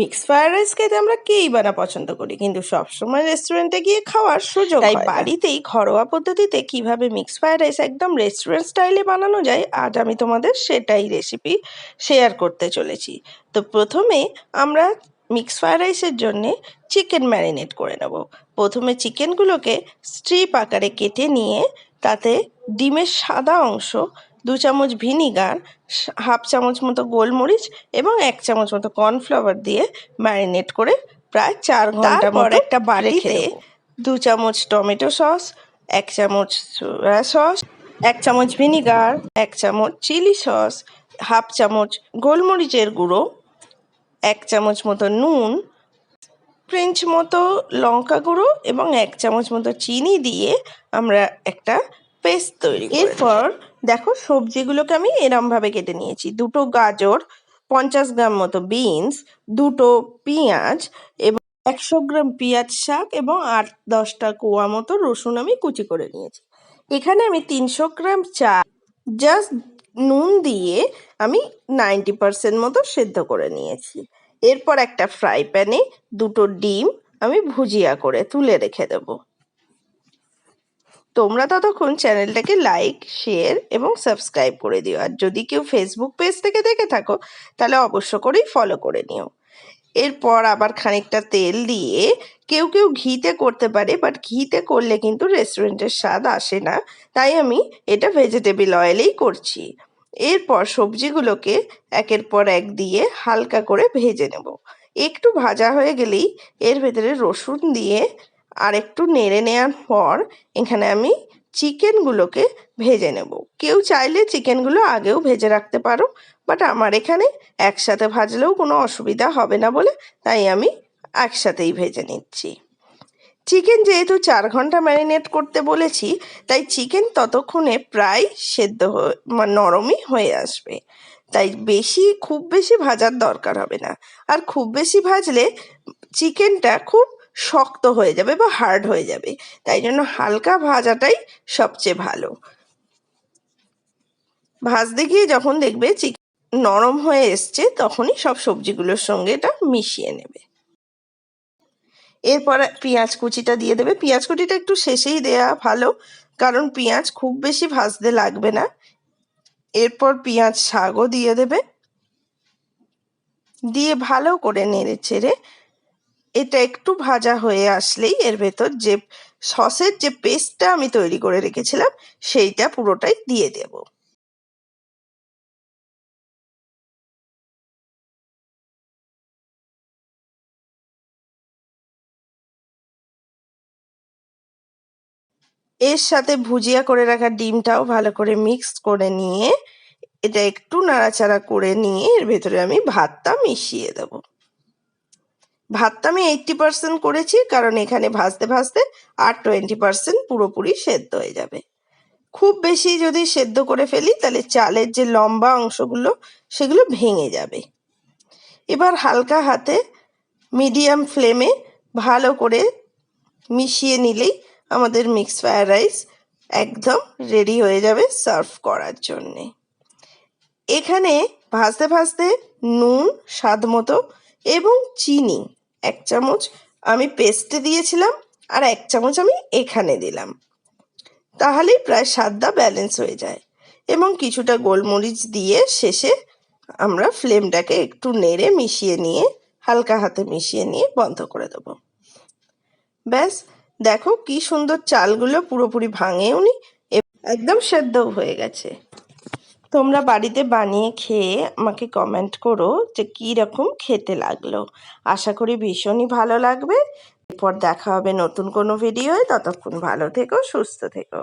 Mix fried rice খেতে আমরা কেই বা না পছন্দ করি কিন্তু সবসময় রেস্টুরেন্টে গিয়ে খাওয়ার সুযোগ তাই হয়। বাড়িতেই ঘরোয়া পদ্ধতিতে কীভাবে মিক্স ফ্রাইড রাইস একদম রেস্টুরেন্ট স্টাইলে বানানো যায় আজ আমি তোমাদের সেটাই রেসিপি শেয়ার করতে চলেছি তো প্রথমে আমরা মিক্স ফ্রাইড রাইসের জন্যে চিকেন ম্যারিনেট করে নেব প্রথমে চিকেনগুলোকে স্ট্রিপ আকারে কেটে নিয়ে তাতে ডিমের সাদা অংশ দু চামচ ভিনিগার হাফ চামচ মতো গোলমরিচ এবং এক চামচ মতো কর্নফ্লাওয়ার দিয়ে ম্যারিনেট করে প্রায় চার ঘণ্টা পর একটা বাড়িতে দু চামচ টমেটো সস এক চামচ সয়া সস এক চামচ ভিনিগার এক চামচ চিলি সস হাফ চামচ গোলমরিচের গুঁড়ো এক চামচ মতো নুন ফ্রেঞ্চ মতো লঙ্কা গুঁড়ো এবং এক চামচ মতো চিনি দিয়ে আমরা একটা পেস্ট তৈরি এরপর দেখো, সবজিগুলোকে আমি এরমভাবে কেটে নিয়েছি। দুটো গাজর, পঞ্চাশ গ্রাম মতো বিনস, দুটো পেঁয়াজ এবং একশো গ্রাম পেঁয়াজ শাক এবং আট দশটা কোয়া মতো রসুন আমি কুচি করে নিয়েছি। এখানে আমি তিনশো গ্রাম চা, জাস্ট নুন দিয়ে আমি নাইনটি পার্সেন্ট মতো সেদ্ধ করে নিয়েছি। এরপর একটা ফ্রাই প্যানে দুটো ডিম আমি ভুজিয়া করে তুলে রেখে দেবো। তোমরা ততক্ষণ চ্যানেলটাকে লাইক শেয়ার এবং সাবস্ক্রাইব করে দিও। আর যদি কেউ ফেসবুক পেজ থেকে দেখে থাকো, তাহলে অবশ্য করেই ফলো করে নিও। এরপর আবার খানিকটা তেল দিয়ে কেউ কেউ ঘিতে করতে পারে বাট ঘিতে করলে কিন্তু রেস্টুরেন্টের স্বাদ আসে না। তাই আমি এটা ভেজিটেবল অয়েলেই করছি। এরপর সবজিগুলোকে একের পর এক দিয়ে হালকা করে ভেজে নেব। একটু ভাজা হয়ে গেলেই এর ভেতরে রসুন দিয়ে আর একটু নেড়ে নেওয়ার পর এখানে আমি চিকেনগুলোকে ভেজে নেব। কেউ চাইলে চিকেনগুলো আগেও ভেজে রাখতে পারো, বাট আমার এখানে একসাথে ভাজলেও কোনো অসুবিধা হবে না বলে তাই আমি একসাথেই ভেজে নিচ্ছি। চিকেন যেহেতু চার ঘণ্টা ম্যারিনেট করতে বলেছি, তাই চিকেন ততক্ষণে প্রায় সেদ্ধ নরমই হয়ে আসবে। তাই বেশি, খুব বেশি ভাজার দরকার হবে না। আর খুব বেশি ভাজলে চিকেনটা খুব শক্ত হয়ে যাবে বা হার্ড হয়ে যাবে। তাই জন্য হালকা ভাজাটাই সবচেয়ে ভালো। ভাজতে গিয়ে যখন দেখবে চিকেন নরম হয়ে এসছে, তখনই সব সবজিগুলোর সঙ্গে এটা মিশিয়ে নেবে। এরপর পেঁয়াজ কুচিটা দিয়ে দেবে। পেঁয়াজ কুচিটা একটু শেষেই দেয়া ভালো, কারণ পেঁয়াজ খুব বেশি ভাজতে লাগবে না। এরপর পেঁয়াজ শাকও দিয়ে দেবে। দিয়ে ভালো করে নেড়ে চেড়ে এটা একটু ভাজা হয়ে আসলেই এর ভেতর যে সসের যে পেস্টটা আমি তৈরি করে রেখেছিলাম, সেইটা পুরোটাই দিয়ে দেব। এর সাথে ভুজিয়া করে রাখা ডিমটাও ভালো করে মিক্স করে নিয়ে, এটা একটু নাড়াচাড়া করে নিয়ে এর ভেতরে আমি ভাতটা মিশিয়ে দেবো। ভাতটা আমি এইটটি পার্সেন্ট করেছি, কারণ এখানে ভাজতে ভাজতে আর টোয়েন্টি পার্সেন্ট পুরোপুরি সেদ্ধ হয়ে যাবে। খুব বেশি যদি সেদ্ধ করে ফেলি, তাহলে চালের যে লম্বা অংশগুলো, সেগুলো ভেঙে যাবে। এবার হালকা হাতে মিডিয়াম ফ্লেমে ভালো করে মিশিয়ে নিলেই আমাদের মিক্স ফ্রায়েড রাইস একদম রেডি হয়ে যাবে সার্ভ করার জন্যে। এখানে ভাজতে ভাজতে নুন, স্বাদ মতো এবং চিনি এক চামচ আমি পেস্টে দিয়েছিলাম আর এক চামচ আমি এখানে দিলাম। তাহলেই প্রায় স্বাদটা ব্যালেন্স হয়ে যায় এবং কিছুটা গোলমরিচ দিয়ে শেষে আমরা ফ্লেমটাকে একটু নেড়ে মিশিয়ে নিয়ে, হালকা হাতে মিশিয়ে নিয়ে বন্ধ করে দেবো। ব্যাস, দেখো কি সুন্দর চালগুলো পুরোপুরি ভাঙেও নি একদম সেদ্ধও হয়ে গেছে। তোমরা বাড়িতে বানিয়ে খেয়ে আমাকে কমেন্ট করো যে কী রকম খেতে লাগল। আশা করি ভীষণই ভালো লাগবে। এরপর দেখা হবে নতুন কোনো ভিডিওয় ততক্ষণ ভালো থেকো, সুস্থ থেকো।